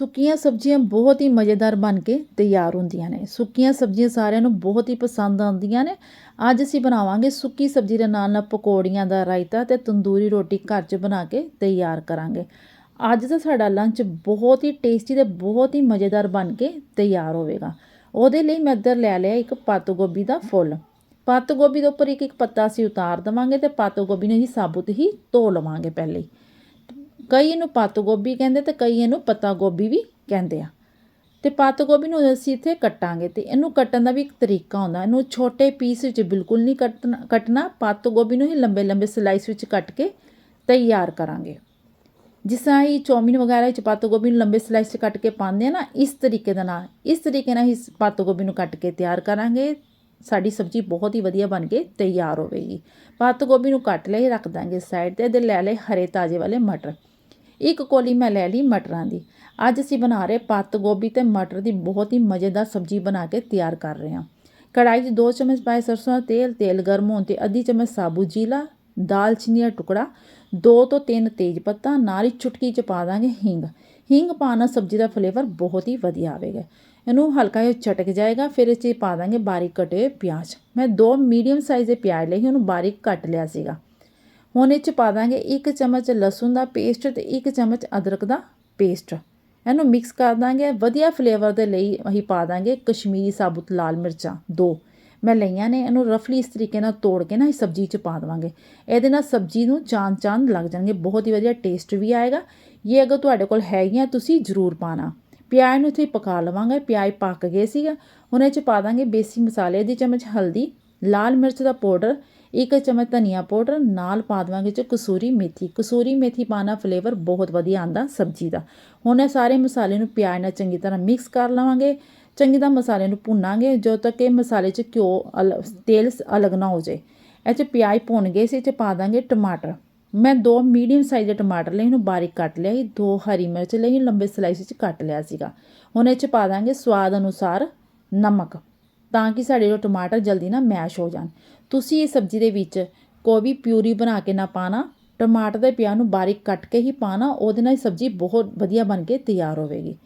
ਸੁੱਕੀਆਂ ਸਬਜ਼ੀਆਂ ਬਹੁਤ ਹੀ ਮਜ਼ੇਦਾਰ ਬਣ ਕੇ ਤਿਆਰ ਹੁੰਦੀਆਂ ਨੇ। ਸੁੱਕੀਆਂ ਸਬਜ਼ੀਆਂ ਸਾਰਿਆਂ ਨੂੰ ਬਹੁਤ ਹੀ ਪਸੰਦ ਆਉਂਦੀਆਂ ਨੇ। ਅੱਜ ਅਸੀਂ ਬਣਾਵਾਂਗੇ ਸੁੱਕੀ ਸਬਜ਼ੀ ਦੇ ਨਾਲ ਨਾਲ ਪਕੌੜੀਆਂ ਦਾ ਰਾਇਤਾ ਤੇ ਤੰਦੂਰੀ ਰੋਟੀ ਘਰ 'ਚ ਬਣਾ ਕੇ ਤਿਆਰ ਕਰਾਂਗੇ। ਅੱਜ ਦਾ ਸਾਡਾ ਲੰਚ ਬਹੁਤ ਹੀ ਟੇਸਟੀ ਤੇ ਬਹੁਤ ਹੀ ਮਜ਼ੇਦਾਰ ਬਣ ਕੇ ਤਿਆਰ ਹੋਵੇਗਾ। ਉਹਦੇ ਲਈ ਮੈਂ ਇੱਧਰ ਲੈ ਲਿਆ ਇੱਕ ਪੱਤ ਗੋਭੀ ਦਾ ਫੁੱਲ। ਪੱਤ ਗੋਭੀ ਦੇ ਉੱਪਰ ਇੱਕ ਇੱਕ ਪੱਤਾ ਅਸੀਂ ਉਤਾਰ ਦੇਵਾਂਗੇ ਤੇ ਪੱਤ ਗੋਭੀ ਨੂੰ ਹੀ ਸਾਬੁਤ ਹੀ ਧੋ ਲਵਾਂਗੇ ਪਹਿਲੇ। ਕਈ ਇਹਨੂੰ ਪੱਤ ਗੋਭੀ ਕਹਿੰਦੇ ਤੇ ਕਈ ਇਹਨੂੰ ਪੱਤਾ ਗੋਭੀ ਵੀ ਕਹਿੰਦੇ ਆ। ਤੇ ਪੱਤ ਗੋਭੀ ਨੂੰ ਅਸੀਂ ਇੱਥੇ ਕੱਟਾਂਗੇ ਤੇ ਇਹਨੂੰ ਕੱਟਣ ਦਾ ਵੀ ਇੱਕ ਤਰੀਕਾ ਹੁੰਦਾ। ਇਹਨੂੰ ਛੋਟੇ ਪੀਸ ਵਿੱਚ ਬਿਲਕੁਲ ਨਹੀਂ ਕੱਟਣਾ ਕੱਟਣਾ। ਪੱਤ ਗੋਭੀ ਨੂੰ ਹੀ ਲੰਬੇ ਲੰਬੇ ਸਲਾਈਸ ਵਿੱਚ ਕੱਟ ਕੇ ਤਿਆਰ ਕਰਾਂਗੇ। ਜਿਸ ਤਰ੍ਹਾਂ ਹੀ ਚੌਮਿਨ ਵਗੈਰਾ ਵਿੱਚ ਪੱਤ ਗੋਭੀ ਨੂੰ ਲੰਬੇ ਸਲਾਈਸ 'ਚ ਕੱਟ ਕੇ ਪਾਉਂਦੇ ਆ ਨਾ, ਇਸ ਤਰੀਕੇ ਦੇ ਨਾਲ, ਇਸ ਤਰੀਕੇ ਨਾਲ ਹੀ ਪੱਤ ਗੋਭੀ ਨੂੰ ਕੱਟ ਕੇ ਤਿਆਰ ਕਰਾਂਗੇ। ਸਾਡੀ ਸਬਜ਼ੀ ਬਹੁਤ ਹੀ ਵਧੀਆ ਬਣ ਕੇ ਤਿਆਰ ਹੋਵੇਗੀ। ਪੱਤ ਗੋਭੀ ਨੂੰ ਕੱਟ ਲਈ ਰੱਖ ਦਾਂਗੇ ਸਾਈਡ ਤੇ ਇਹਦੇ ਲੈ ਲਏ ਹਰੇ ਤਾਜ਼ੇ ਵਾਲੇ ਮਟਰ। ਇੱਕ ਕੋਲੀ ਮੈਂ ਲੈ ਲਈ ਮਟਰਾਂ ਦੀ। ਅੱਜ ਅਸੀਂ ਬਣਾ ਰਹੇ ਪੱਤ ਗੋਭੀ ਤੇ ਮਟਰ ਦੀ ਬਹੁਤ ਹੀ ਮਜ਼ੇਦਾਰ ਸਬਜ਼ੀ ਬਣਾ ਕੇ ਤਿਆਰ ਕਰ ਰਹੇ ਹਾਂ। ਕੜਾਈ 'ਚ 2 ਚਮਚ ਪਾਏ ਸਰਸੋਂ ਦਾ ਤੇਲ ਤੇਲ ਗਰਮ ਹੋਣ ਤੇ ਅੱਧੀ ਚਮਚ ਸਾਬੂ ਜੀਲਾ ਦਾਲਚੀਨੀ ਦਾ ਟੁਕੜਾ 2 ਤੋਂ 3 ਤੇਜ ਪੱਤਾ, ਨਾਲ ਹੀ ਚੁਟਕੀ 'ਚ ਪਾ ਦਾਂਗੇ ਹਿੰਗ। ਹਿੰਗ ਪਾਣਾ ਸਬਜ਼ੀ ਦਾ ਫਲੇਵਰ ਬਹੁਤ ਹੀ ਵਧੀਆ ਆਵੇਗਾ। ਇਹਨੂੰ ਹਲਕਾ ਜਿਹਾ ਚਟਕ ਜਾਏਗਾ, ਫਿਰ ਇਹ 'ਚ ਪਾ ਦਾਂਗੇ ਬਾਰੀਕ ਕਟੇ ਹੋਏ ਪਿਆਜ਼। ਮੈਂ ਦੋ ਮੀਡੀਅਮ ਸਾਈਜ਼ ਦੇ ਪਿਆਜ਼ ਲਏ ਉਹਨੂੰ ਬਾਰੀਕ ਕੱਟ ਲਿਆ ਸੀਗਾ। ਹੁਣ ਇਹ 'ਚ ਪਾ ਦਾਂਗੇ ਇੱਕ ਚਮਚ ਲਸਣ ਦਾ ਪੇਸਟ ਤੇ ਇੱਕ ਚਮਚ ਅਦਰਕ ਦਾ ਪੇਸਟ। ਇਹਨੂੰ ਮਿਕਸ ਕਰ ਦਾਂਗੇ। ਵਧੀਆ ਫਲੇਵਰ ਦੇ ਲਈ ਅਸੀਂ ਪਾ ਦਾਂਗੇ ਕਸ਼ਮੀਰੀ ਸਾਬੁਤ ਲਾਲ ਮਿਰਚਾਂ, ਦੋ। ਮੈਂ ਲਈਆਂ ਨੇ, ਇਹਨੂੰ ਰਫਲੀ ਇਸ ਤਰੀਕੇ ਨਾਲ ਤੋੜ ਕੇ ਨਾ ਇਸ ਸਬਜ਼ੀ 'ਚ ਪਾ ਦੇਵਾਂਗੇ। ਇਹਦੇ ਨਾਲ ਸਬਜ਼ੀ ਨੂੰ ਚਾਂਦ ਚਾਂਦ ਲੱਗ ਜਾਣਗੇ। ਬਹੁਤ ਹੀ ਵਧੀਆ ਟੇਸਟ ਵੀ ਆਏਗਾ। ਇਹ ਅਗਰ ਤੁਹਾਡੇ ਕੋਲ ਹੈਗੀਆਂ, ਤੁਸੀਂ ਜ਼ਰੂਰ ਪਾਣਾ ਪਿਆਜ਼ ਨੂੰ ਇੱਥੇ ਪਕਾ ਲਵਾਂਗੇ। ਪਿਆਜ਼ ਪੱਕ ਗਏ ਸੀਗਾ। ਹੁਣ ਇਹ 'ਚ ਪਾ ਦਾਂਗੇ ਬੇਸਿਕ ਮਸਾਲੇ ਦੀ ਚਮਚ ਹਲਦੀ, ਲਾਲ ਮਿਰਚ ਦਾ ਪਾਊਡਰ ਇੱਕ ਚਮਚ ਧਨੀਆ ਪਾਊਡਰ, ਨਾਲ ਪਾ ਦੇਵਾਂਗੇ ਚ ਕਸੂਰੀ ਮੇਥੀ। ਕਸੂਰੀ ਮੇਥੀ ਪਾਣਾ ਫਲੇਵਰ ਬਹੁਤ ਵਧੀਆ ਆਂਦਾ ਸਬਜ਼ੀ ਦਾ। ਹੁਣ ਇਹ ਸਾਰੇ ਮਸਾਲੇ ਨੂੰ ਪਿਆਜ਼ ਨਾਲ ਚੰਗੀ ਤਰ੍ਹਾਂ ਮਿਕਸ ਕਰ ਲਵਾਂਗੇ। ਚੰਗੀ ਤਰ੍ਹਾਂ ਮਸਾਲੇ ਨੂੰ ਭੁੰਨਾਂਗੇ, ਜਦੋਂ ਤੱਕ ਇਹ ਮਸਾਲੇ 'ਚ ਘਿਓ ਤੇਲ ਅਲੱਗ ਨਾ ਹੋ ਜਾਏ। ਇਹ 'ਚ ਪਿਆਜ਼ ਭੁੰਨ ਗਏ ਸੀ 'ਚ ਪਾ ਦਾਂਗੇ ਟਮਾਟਰ। ਮੈਂ ਦੋ ਮੀਡੀਅਮ ਸਾਈਜ਼ ਦੇ ਟਮਾਟਰ ਲਏ, ਇਹਨੂੰ ਬਾਰੀਕ ਕੱਟ ਲਿਆ ਸੀ। ਦੋ ਹਰੀ ਮਿਰਚ ਲਈ ਲੰਬੇ ਸਲਾਈਸ ਵਿੱਚ ਕੱਟ ਲਿਆ ਸੀਗਾ। ਹੁਣ ਇਹ 'ਚ ਪਾ ਦਾਂਗੇ ਸਵਾਦ ਅਨੁਸਾਰ ਨਮਕ। ਤਾਂ ਕਿ ਸਾਡੇ ਜੋ ਟਮਾਟਰ ਜਲਦੀ ਨਾ ਮੈਸ਼ ਹੋ ਜਾਣ। ਤੁਸੀਂ ਇਹ ਸਬਜ਼ੀ ਦੇ ਵਿੱਚ ਕੋਈ ਵੀ ਪਿਊਰੀ ਬਣਾ ਕੇ ਨਾ ਪਾਣਾ, ਟਮਾਟਰ ਦੇ ਪਿਆ ਨੂੰ ਬਾਰੀਕ ਕੱਟ ਕੇ ਹੀ ਪਾਣਾ, ਉਹਦੇ ਨਾਲ ਸਬਜ਼ੀ ਬਹੁਤ ਵਧੀਆ ਬਣ ਕੇ ਤਿਆਰ ਹੋਵੇਗੀ।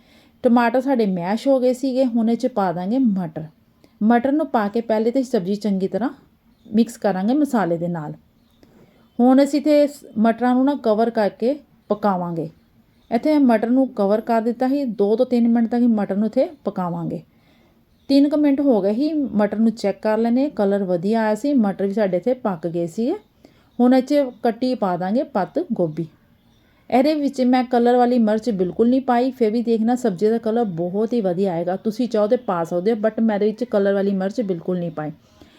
ਟਮਾਟਰ ਸਾਡੇ ਮੈਸ਼ ਹੋ ਗਏ ਸੀਗੇ, ਹੁਣ ਇਹ 'ਚ ਪਾ ਦਾਂਗੇ ਮਟਰ। ਮਟਰ ਨੂੰ ਪਾ ਕੇ ਪਹਿਲੇ ਤੇ ਸਬਜ਼ੀ ਚੰਗੀ ਤਰ੍ਹਾਂ ਮਿਕਸ ਕਰਾਂਗੇ ਮਸਾਲੇ ਦੇ ਨਾਲ। ਹੁਣ ਅਸੀਂ ਤੇ ਮਟਰਾਂ ਨੂੰ ਨਾ ਕਵਰ ਕਰਕੇ ਪਕਾਵਾਂਗੇ। ਇੱਥੇ ਮਟਰ ਨੂੰ ਕਵਰ ਕਰ ਦਿੱਤਾ ਹੀ 2 ਤੋਂ 3 ਮਿੰਟ ਤੱਕ ਹੀ ਮਟਰ ਨੂੰ ਇੱਥੇ ਪਕਾਵਾਂਗੇ। ਤਿੰਨ ਕੁ ਮਿੰਟ ਹੋ ਗਏ ਹੀ ਮਟਰ ਨੂੰ ਚੈੱਕ ਕਰ ਲੈਨੇ ਕਲਰ ਵਧੀਆ ਆਇਆ ਸੀ, ਮਟਰ ਵੀ ਸਾਡੇ ਇੱਥੇ ਪੱਕ ਗਏ ਸੀ ਹੁਣ ਇਹ 'ਚ ਕੱਟੀ ਪਾ ਦਾਂਗੇ ਪੱਤ ਗੋਭੀ। ਇਹਦੇ ਵਿੱਚ ਮੈਂ ਕਲਰ ਵਾਲੀ ਮਿਰਚ ਬਿਲਕੁਲ ਨਹੀਂ ਪਾਈ, ਫਿਰ ਵੀ ਦੇਖਣਾ ਸਬਜ਼ੀ ਦਾ ਕਲਰ ਬਹੁਤ ਹੀ ਵਧੀਆ ਆਏਗਾ। ਤੁਸੀਂ ਚਾਹੋ ਤੇ ਪਾ ਸਕਦੇ ਹੋ, ਬਟ ਮੈਂ ਇਹਦੇ ਵਿੱਚ ਕਲਰ ਵਾਲੀ ਮਿਰਚ ਬਿਲਕੁਲ ਨਹੀਂ ਪਾਈ।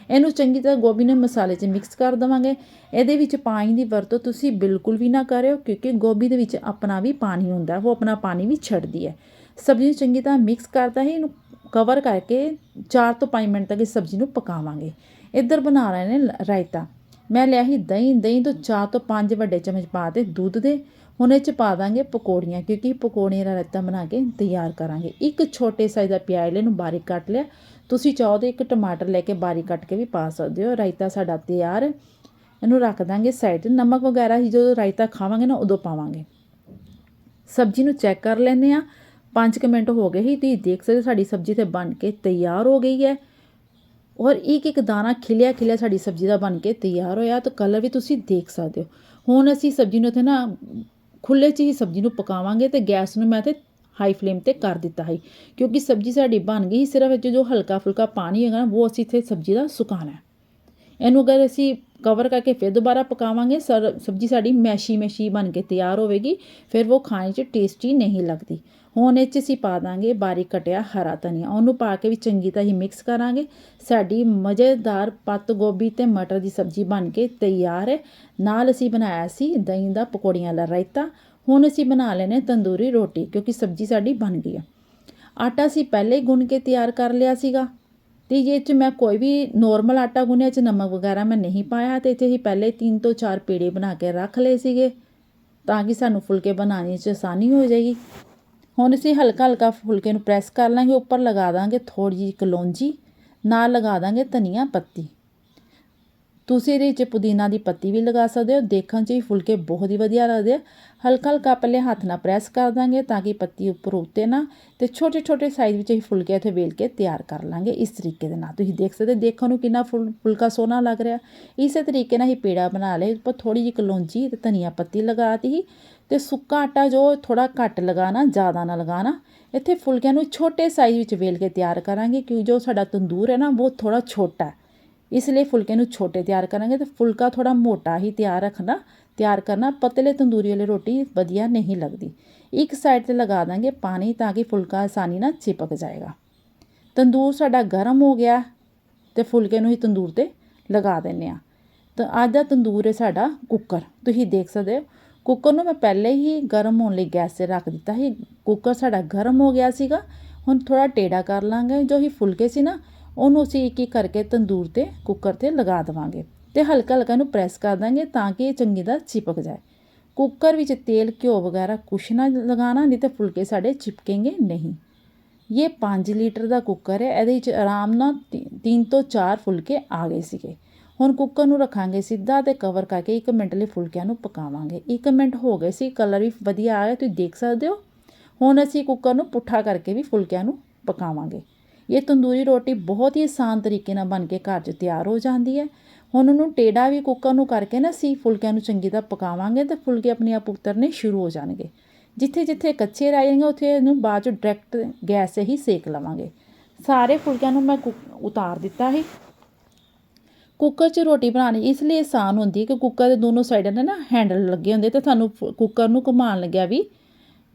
ਇਹਨੂੰ ਚੰਗੀ ਤਰ੍ਹਾਂ ਗੋਭੀ ਨੂੰ ਮਸਾਲੇ 'ਚ ਮਿਕਸ ਕਰ ਦਵਾਂਗੇ। ਇਹਦੇ ਵਿੱਚ ਪਾਣੀ ਦੀ ਵਰਤੋਂ ਤੁਸੀਂ ਬਿਲਕੁਲ ਵੀ ਨਾ ਕਰਿਓ, ਕਿਉਂਕਿ ਗੋਭੀ ਦੇ ਵਿੱਚ ਆਪਣਾ ਵੀ ਪਾਣੀ ਹੁੰਦਾ, ਉਹ ਆਪਣਾ ਪਾਣੀ ਵੀ ਛੱਡਦੀ ਹੈ। ਸਬਜ਼ੀ ਨੂੰ ਚੰਗੀ ਤਰ੍ਹਾਂ ਮਿਕਸ ਕਰਦਾ ਹੀ, ਇਹਨੂੰ ਕਵਰ ਕਰਕੇ 4 ਤੋਂ 5 ਮਿੰਟ ਤੱਕ ਇਸ ਸਬਜ਼ੀ ਨੂੰ ਪਕਾਵਾਂਗੇ। ਇੱਧਰ ਬਣਾ ਰਹੇ ਨੇ ਰਾਇਤਾ। ਮੈਂ ਲਿਆ ਸੀ ਦਹੀਂ ਦਹੀਂ ਤੋਂ 4 ਤੋਂ 5 ਵੱਡੇ ਚਮਚ ਪਾ ਦੇ ਦੁੱਧ ਦੇ। ਹੁਣ ਇਹ ਚ ਪਾ ਦਾਂਗੇ ਪਕੌੜੀਆਂ, ਕਿਉਂਕਿ ਪਕੌੜੀਆਂ ਦਾ ਰਾਇਤਾ ਬਣਾ ਕੇ ਤਿਆਰ ਕਰਾਂਗੇ। ਇੱਕ ਛੋਟੇ ਸਾਈਜ਼ ਦਾ ਪਿਆਜ਼ ਲੈ ਨੂੰ ਬਾਰੀਕ ਕੱਟ ਲਿਆ। ਤੁਸੀਂ ਚਾਹੋ ਤੇ ਇੱਕ ਟਮਾਟਰ ਲੈ ਕੇ ਬਾਰੀਕ ਕੱਟ ਕੇ ਵੀ ਪਾ ਸਕਦੇ ਹੋ। ਰਾਇਤਾ ਸਾਡਾ ਤਿਆਰ। ਇਹਨੂੰ ਰੱਖ ਦਾਂਗੇ ਸਾਈਡ ਤੇ। ਨਮਕ ਵਗੈਰਾ ਹੀ ਜਦੋਂ ਰਾਇਤਾ ਖਾਵਾਂਗੇ ਨਾ ਉਦੋਂ ਪਾਵਾਂਗੇ। ਸਬਜ਼ੀ ਨੂੰ ਚੈੱਕ ਕਰ ਲੈਂਦੇ ਆ 5 ਕੁ ਮਿੰਟ ਹੋ ਗਏ ਹੀ ਤੁਸੀਂ ਦੇਖ ਸਕਦੇ ਸਾਡੀ ਸਬਜ਼ੀ ਤੇ ਬਣ ਕੇ ਤਿਆਰ ਹੋ ਗਈ ਹੈ। ਔਰ ਇੱਕ ਇੱਕ ਦਾਣਾ ਖਿਲਿਆ ਖਿਲਿਆ ਸਾਡੀ ਸਬਜ਼ੀ ਦਾ ਬਣ ਕੇ ਤਿਆਰ ਹੋਇਆ ਤਾਂ ਕਲਰ ਵੀ ਤੁਸੀਂ ਦੇਖ ਸਕਦੇ ਹੋ। ਹੁਣ ਅਸੀਂ ਸਬਜ਼ੀ ਨੂੰ ਇੱਥੇ ਨਾ ਖੁੱਲੇ 'ਚ ਹੀ ਸਬਜ਼ੀ ਨੂੰ ਪਕਾਵਾਂਗੇ ਤੇ ਗੈਸ ਨੂੰ ਮੈਂ ਤੇ ਹਾਈ ਫਲੇਮ ਤੇ ਕਰ ਦਿੱਤਾ ਹੈ ਕਿਉਂਕਿ ਸਬਜ਼ੀ ਸਾਡੀ ਬਣ ਗਈ ਸਿਰਫ ਵਿੱਚ ਜੋ ਹਲਕਾ ਫੁਲਕਾ ਪਾਣੀ ਹੈਗਾ ਨਾ, ਉਹ ਅਸੀਂ ਇੱਥੇ ਸਬਜ਼ੀ ਦਾ ਸੁਕਾਣਾ ਹੈ। ਇਹਨੂੰ ਅਗਰ ਅਸੀਂ ਕਵਰ ਕਰਕੇ ਫਿਰ ਦੁਬਾਰਾ ਪਕਾਵਾਂਗੇ ਸਬਜ਼ੀ ਸਾਡੀ ਮੈਸ਼ੀ ਮੈਸ਼ੀ ਬਣ ਕੇ ਤਿਆਰ ਹੋਵੇਗੀ, ਫਿਰ ਉਹ ਖਾਣੇ 'ਚ ਟੇਸਟੀ ਨਹੀਂ ਲੱਗਦੀ। ਹੁਣ ਇਹ 'ਚ ਅਸੀਂ ਪਾ ਦਾਂਗੇ ਬਾਰੀਕ ਕਟਿਆ ਹਰਾ ਧਨੀਆ। ਉਹਨੂੰ ਪਾ ਕੇ ਵੀ ਚੰਗੀ ਤਰ੍ਹਾਂ ਹੀ ਮਿਕਸ ਕਰਾਂਗੇ। ਸਾਡੀ ਮਜ਼ੇਦਾਰ ਪੱਤ ਗੋਭੀ ਤੇ ਮਟਰ ਦੀ ਸਬਜ਼ੀ ਬਣ ਕੇ ਤਿਆਰ ਹੈ। ਨਾਲ ਅਸੀਂ ਬਣਾਇਆ ਸੀ ਦਹੀਂ ਦਾ ਪਕੌੜੀਆਂ ਦਾ ਰਾਇਤਾ। ਹੁਣ ਅਸੀਂ ਬਣਾ ਲੈਨੇ ਤੰਦੂਰੀ ਰੋਟੀ ਕਿਉਂਕਿ ਸਬਜ਼ੀ ਸਾਡੀ ਬਣ ਗਈ ਆ। ਆਟਾ ਅਸੀਂ ਪਹਿਲੇ ਹੀ ਗੁੰਨ ਕੇ ਤਿਆਰ ਕਰ ਲਿਆ ਸੀਗਾ। ਤੇ ਇਹ 'ਚ ਮੈਂ ਕੋਈ ਵੀ ਨੋਰਮਲ ਆਟਾ ਗੁੰਨਿਆ 'ਚ ਨਮਕ ਵਗੈਰਾ ਮੈਂ ਨਹੀਂ ਪਾਇਆ ਤੇ ਇੱਥੇ ਹੀ ਪਹਿਲੇ 3 ਤੋਂ 4 ਪੇੜੇ ਬਣਾ ਕੇ ਰੱਖ ਲਏ ਸੀਗੇ। ਤਾਂ ਕਿ ਸਾਨੂੰ ਫੁਲਕੇ ਬਣਾਉਣੇ 'ਚ ਆਸਾਨੀ ਹੋ ਜਾਏਗੀ। ਹੁਣ ਅਸੀਂ ਹਲਕਾ ਹਲਕਾ ਫੁਲਕੇ ਨੂੰ ਪ੍ਰੈਸ ਕਰ ਲਾਂਗੇ, ਉੱਪਰ ਲਗਾ ਦਾਂਗੇ ਥੋੜ੍ਹੀ ਜਿਹੀ ਕਲੌਂਜੀ ਨਾਲ ਲਗਾ ਦਾਂਗੇ ਧਨੀਆ ਪੱਤੀ। ਤੁਸੀਂ ਇਹਦੇ ਵਿੱਚ ਪੁਦੀਨਾ ਦੀ ਪੱਤੀ ਵੀ ਲਗਾ ਸਕਦੇ ਹੋ, ਦੇਖਣ 'ਚ ਹੀ ਫੁਲਕੇ ਬਹੁਤ ਹੀ ਵਧੀਆ ਲੱਗਦੇ ਆ। ਹਲਕਾ ਹਲਕਾ ਪਹਿਲੇ ਹੱਥ ਨਾਲ ਪ੍ਰੈਸ ਕਰ ਦਾਂਗੇ ਤਾਂ ਕਿ ਪੱਤੀ ਉੱਪਰ ਉੱਤੇ ਨਾ ਤੇ ਛੋਟੇ ਛੋਟੇ ਸਾਈਜ਼ ਵਿੱਚ ਹੀ ਫੁਲਕੇ ਇੱਥੇ ਵੇਲ ਕੇ ਤਿਆਰ ਕਰ ਲਾਂਗੇ ਇਸ ਤਰੀਕੇ ਦੇ ਨਾਲ। ਤੁਸੀਂ ਦੇਖ ਸਕਦੇ ਦੇਖਣ ਨੂੰ ਕਿੰਨਾ ਫੁਲ, ਫੁਲਕਾ ਸੋਹਣਾ ਲੱਗ ਰਿਹਾ। ਇਸੇ ਤਰੀਕੇ ਨਾਲ ਹੀ ਪੇੜਾ ਬਣਾ ਲਏ, ਉੱਪਰ ਥੋੜੀ ਜਿਹੀ ਕਲੌਂਜੀ ਤੇ ਧਨੀਆ ਪੱਤੀ ਲਗਾਤੀ ਹੀ ਤੇ ਸੁੱਕਾ ਆਟਾ ਜੋ ਥੋੜਾ ਘੱਟ ਲਗਾਣਾ ਜ਼ਿਆਦਾ ਨਾ ਲਗਾਣਾ ਇੱਥੇ ਫੁਲਕਿਆਂ ਨੂੰ ਛੋਟੇ ਸਾਈਜ਼ ਵਿੱਚ ਵੇਲ ਕੇ ਤਿਆਰ ਕਰਾਂਗੇ ਕਿਉਂ ਜੋ ਸਾਡਾ ਤੰਦੂਰ ਹੈ ਨਾ, ਉਹ ਥੋੜਾ ਛੋਟਾ ਹੈ। ਇਸ ਲਈ ਫੁਲਕੇ ਨੂੰ ਛੋਟੇ ਤਿਆਰ ਕਰਾਂਗੇ ਤੇ ਫੁਲਕਾ ਥੋੜਾ ਮੋਟਾ ਹੀ ਤਿਆਰ ਰੱਖਣਾ ਤਿਆਰ ਕਰਨਾ ਪਤਲੇ ਤੰਦੂਰੀ ਵਾਲੀ ਰੋਟੀ ਵਧੀਆ ਨਹੀਂ ਲੱਗਦੀ ਇੱਕ ਸਾਈਡ ਤੇ ਲਗਾ ਦਾਂਗੇ ਪਾਣੀ ਤਾਂ ਕਿ ਫੁਲਕਾ ਆਸਾਨੀ ਨਾਲ ਚਿਪਕ ਜਾਏਗਾ ਤੰਦੂਰ ਸਾਡਾ ਗਰਮ ਹੋ ਗਿਆ ਤੇ ਫੁਲਕੇ ਨੂੰ ਹੀ ਤੰਦੂਰ ਤੇ ਲਗਾ ਦਿੰਨੇ ਆ ਤਾਂ ਅੱਜ ਦਾ ਤੰਦੂਰ ਹੈ ਸਾਡਾ ਕੁੱਕਰ ਤੁਸੀਂ ਦੇਖ ਸਕਦੇ ਹੋ ਕੁੱਕਰ ਨੂੰ ਮੈਂ ਪਹਿਲੇ ਹੀ ਗਰਮ ਹੋਣ ਲਈ ਗੈਸ ਤੇ ਰੱਖ ਦਿੱਤਾ ਸੀ ਕੁੱਕਰ ਸਾਡਾ ਗਰਮ ਹੋ ਗਿਆ ਸੀਗਾ ਹੁਣ ਥੋੜਾ ਟੇੜਾ ਕਰ ਲਾਂਗੇ ਜੋ ਹੀ ਫੁਲਕੇ ਸੀ ਨਾ ਉਹਨੂੰ ਅਸੀਂ ਇੱਕ ਇੱਕ ਕਰਕੇ ਤੰਦੂਰ ਤੇ, ਕੁੱਕਰ ਤੇ ਲਗਾ ਦੇਵਾਂਗੇ ਤੇ ਹਲਕਾ ਹਲਕਾ ਇਹਨੂੰ ਪ੍ਰੈਸ ਕਰ ਦਾਂਗੇ ਤਾਂ ਕਿ ਇਹ ਚੰਗੀ ਤਰ੍ਹਾਂ ਚਿਪਕ ਜਾਏ। ਕੁੱਕਰ ਵਿੱਚ ਤੇਲ, ਘਿਓ ਵਗੈਰਾ ਕੁਛ ਨਾ ਲਗਾਣਾ ਨਹੀਂ ਤੇ ਫੁਲਕੇ ਸਾਡੇ ਚਿਪਕेंगे ਨਹੀਂ। ਇਹ 5 ਲੀਟਰ ਦਾ ਕੁੱਕਰ ਹੈ, ਇਹਦੇ ਵਿੱਚ ਆਰਾਮ ਨਾਲ 3 ਤੋਂ 4 ਫੁਲਕੇ ਆ ਗਏ ਸੀਗੇ। ਹੁਣ ਕੁੱਕਰ ਨੂੰ ਰੱਖਾਂਗੇ ਸਿੱਧਾ ਤੇ ਕਵਰ ਕਰਕੇ 1 ਮਿੰਟ ਲਈ ਫੁਲਕਿਆਂ ਨੂੰ ਪਕਾਵਾਂਗੇ। 1 ਮਿੰਟ ਹੋ ਗਏ ਸੀ ਕਲਰ ਵੀ ਵਧੀਆ ਆ ਗਿਆ, ਤੁਸੀਂ ਦੇਖ ਸਕਦੇ ਹੋ। ਹੁਣ ਅਸੀਂ ਕੁੱਕਰ ਨੂੰ ਪੁੱਠਾ ਕਰਕੇ ਵੀ ਫੁਲਕਿਆਂ ਨੂੰ ਪਕਾਵਾਂਗੇ। ਇਹ ਤੰਦੂਰੀ ਰੋਟੀ ਬਹੁਤ ਹੀ ਆਸਾਨ ਤਰੀਕੇ ਨਾਲ ਬਣ ਕੇ ਘਰ 'ਚ ਤਿਆਰ ਹੋ ਜਾਂਦੀ ਹੈ। ਹੁਣ ਉਹਨੂੰ ਟੇੜਾ ਵੀ ਕੁੱਕਰ ਨੂੰ ਕਰਕੇ ਨਾ ਅਸੀਂ ਫੁਲਕਿਆਂ ਨੂੰ ਚੰਗੀ ਤਰ੍ਹਾਂ ਪਕਾਵਾਂਗੇ ਤੇ ਫੁਲਕੇ ਆਪਣੇ ਆਪ ਉਤਰਨੇ ਸ਼ੁਰੂ ਹੋ ਜਾਣਗੇ। ਜਿੱਥੇ ਜਿੱਥੇ ਕੱਚੇ ਰਹਿ ਜਾਣਗੇ, ਉੱਥੇ ਇਹਨੂੰ ਬਾਅਦ 'ਚ ਡਾਇਰੈਕਟ ਗੈਸ 'ਤੇ ਹੀ ਸੇਕ ਲਵਾਂਗੇ। ਸਾਰੇ ਫੁਲਕਿਆਂ ਨੂੰ ਮੈਂ ਉਤਾਰ ਦਿੱਤਾ ਸੀ। ਕੁੱਕਰ 'ਚ ਰੋਟੀ ਬਣਾਉਣੀ ਇਸ ਲਈ ਆਸਾਨ ਹੁੰਦੀ ਹੈ ਕਿ ਕੁੱਕਰ ਦੇ ਦੋਨੋਂ ਸਾਈਡਾਂ 'ਤੇ ਨਾ ਹੈਂਡਲ ਲੱਗੇ ਹੁੰਦੇ ਤੇ ਤੁਹਾਨੂੰ ਕੁੱਕਰ ਨੂੰ ਘੁਮਾਉਣ ਲੱਗਿਆ ਵੀ,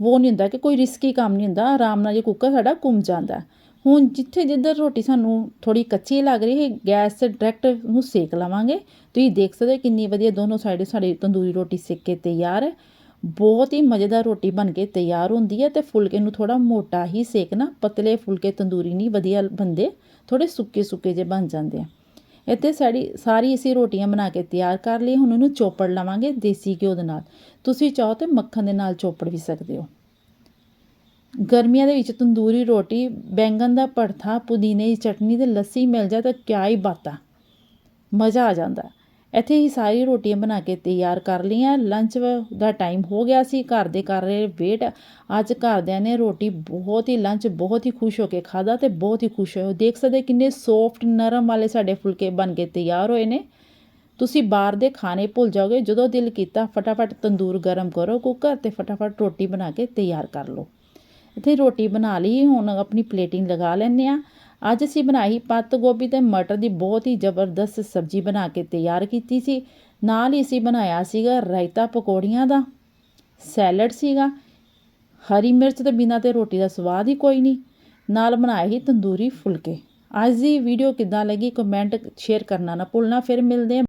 ਉਹ ਨਹੀਂ ਹੁੰਦਾ ਕਿ ਕੋਈ ਰਿਸਕੀ ਕੰਮ ਨਹੀਂ ਹੁੰਦਾ, ਆਰਾਮ ਨਾਲ ਜੇ ਕੁੱਕਰ ਸਾਡਾ ਘੁੰਮ ਜਾਂਦਾ। ਹੁਣ ਜਿੱਥੇ ਜਿੱਧਰ ਰੋਟੀ ਸਾਨੂੰ ਥੋੜੀ ਕੱਚੀ ਲੱਗ ਰਹੀ ਹੈ, ਗੈਸ ਤੇ ਡਾਇਰੈਕਟ ਨੂੰ ਸੇਕ ਲਵਾਂਗੇ। ਤੁਸੀਂ ਦੇਖ ਸਕਦੇ ਹੋ ਕਿੰਨੀ ਵਧੀਆ ਦੋਨੋਂ ਸਾਈਡ ਸਾਡੀ ਤੰਦੂਰੀ ਰੋਟੀ ਸੇਕ ਕੇ ਤਿਆਰ ਹੈ। ਬਹੁਤ ਹੀ ਮਜ਼ੇਦਾਰ ਰੋਟੀ ਬਣ ਕੇ ਤਿਆਰ ਹੁੰਦੀ ਹੈ ਤੇ ਫੁਲਕੇ ਨੂੰ ਥੋੜਾ ਮੋਟਾ ਹੀ ਸੇਕਣਾ। ਪਤਲੇ ਫੁਲਕੇ ਤੰਦੂਰੀ ਨਹੀਂ, ਵਧੀਆ ਬੰਦੇ ਥੋੜੇ ਸੁੱਕੇ ਸੁੱਕੇ ਜੇ ਬਣ ਜਾਂਦੇ ਆ। ਇੱਥੇ ਸਾਡੀ ਸਾਰੀ ਅਸੀਂ ਰੋਟੀਆਂ ਬਣਾ ਕੇ ਤਿਆਰ ਕਰ ਲਈ ਹੁਣ ਉਹਨੂੰ ਚੋਪੜ ਲਵਾਂਗੇ ਦੇਸੀ ਘਿਓ ਦੇ ਨਾਲ। ਤੁਸੀਂ ਚਾਹੋ ਤੇ ਮੱਖਣ ਦੇ ਨਾਲ ਚੋਪੜ ਵੀ ਸਕਦੇ ਹੋ। ਗਰਮੀਆਂ ਦੇ ਵਿੱਚ ਤੰਦੂਰੀ ਰੋਟੀ, ਬੈਂਗਣ ਦਾ ਭੜਥਾ, ਪੁਦੀਨੇ ਦੀ ਚਟਨੀ ਅਤੇ ਲੱਸੀ ਮਿਲ ਜਾਏ ਤਾਂ ਕਿਆ ਹੀ ਬਾਤਾਂ ਮਜ਼ਾ ਆ ਜਾਂਦਾ। ਇੱਥੇ ਹੀ ਸਾਰੀ ਰੋਟੀਆਂ ਬਣਾ ਕੇ ਤਿਆਰ ਕਰ ਲਈਆਂ। ਲੰਚ ਦਾ ਟਾਈਮ ਹੋ ਗਿਆ ਸੀ। ਘਰ ਦੇ ਕਰ ਰਹੇ ਵੇਟ ਅੱਜ ਘਰਦਿਆਂ ਨੇ ਰੋਟੀ ਬਹੁਤ ਹੀ ਲੰਚ ਬਹੁਤ ਹੀ ਖੁਸ਼ ਹੋ ਕੇ ਖਾਦਾ ਤੇ ਬਹੁਤ ਹੀ ਖੁਸ਼ ਹੋਏ। ਦੇਖ ਸਕਦੇ ਕਿੰਨੇ ਸੌਫਟ ਨਰਮ ਵਾਲੇ ਸਾਡੇ ਫੁਲਕੇ ਬਣ ਕੇ ਤਿਆਰ ਹੋਏ ਨੇ। ਤੁਸੀਂ ਬਾਹਰ ਦੇ ਖਾਣੇ ਭੁੱਲ ਜਾਓਗੇ। ਜਦੋਂ ਦਿਲ ਕੀਤਾ, ਫਟਾਫਟ ਤੰਦੂਰ ਗਰਮ ਕਰੋ ਕੁੱਕਰ ਤੇ ਫਟਾਫਟ ਰੋਟੀ ਬਣਾ ਕੇ ਤਿਆਰ ਕਰ ਲਓ। ਇੱਥੇ ਰੋਟੀ ਬਣਾ ਲਈ, ਹੁਣ ਆਪਣੀ ਪਲੇਟਿੰਗ ਲਗਾ ਲੈਂਦੇ ਆ ਅੱਜ ਅਸੀਂ ਬਣਾਈ ਪੱਤ ਗੋਭੀ ਤੇ ਮਟਰ ਦੀ ਬਹੁਤ ਹੀ ਜ਼ਬਰਦਸਤ ਸਬਜ਼ੀ ਬਣਾ ਕੇ ਤਿਆਰ ਕੀਤੀ ਸੀ। ਨਾਲ ਹੀ ਅਸੀਂ ਬਣਾਇਆ ਸੀਗਾ ਰਾਇਤਾ ਪਕੌੜੀਆਂ ਦਾ। ਸੈਲਡ ਸੀਗਾ। ਹਰੀ ਮਿਰਚ ਤੇ ਬਿਨਾਂ ਤੇ ਰੋਟੀ ਦਾ ਸਵਾਦ ਹੀ ਕੋਈ ਨਹੀਂ। ਨਾਲ ਬਣਾਏ ਹੀ ਤੰਦੂਰੀ ਫੁਲਕੇ। ਅੱਜ ਦੀ ਵੀਡੀਓ ਕਿੱਦਾਂ ਲੱਗੀ ਕਮੈਂਟ ਸ਼ੇਅਰ ਕਰਨਾ ਨਾ ਭੁੱਲਣਾ। ਫਿਰ ਮਿਲਦੇ ਹਾਂ।